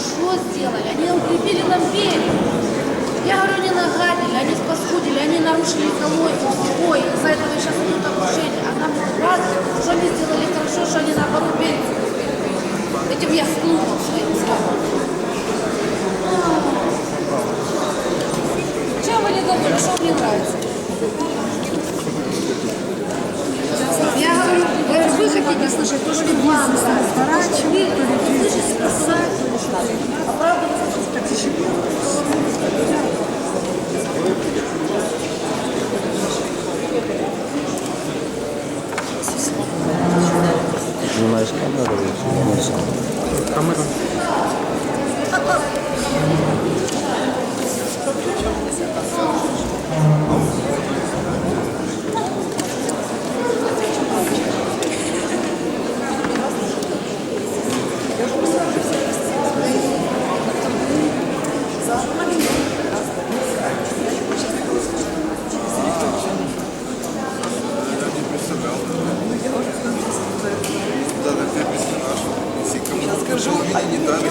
что сделали? Они укрепили нам берег. Я говорю, они нагадили, они спаскудили, они нарушили экологию. Ой, из-за этого сейчас идут обрушения. А нам ладно, что они сделали хорошо, что они наоборот берег. Этим я клубом своим сказала. Чем вы недовольны? Что вам не нравится? Я говорю, вы хотите слышать то, что вам нравится. Cumhurbaşkanı da Kamerun. 他已经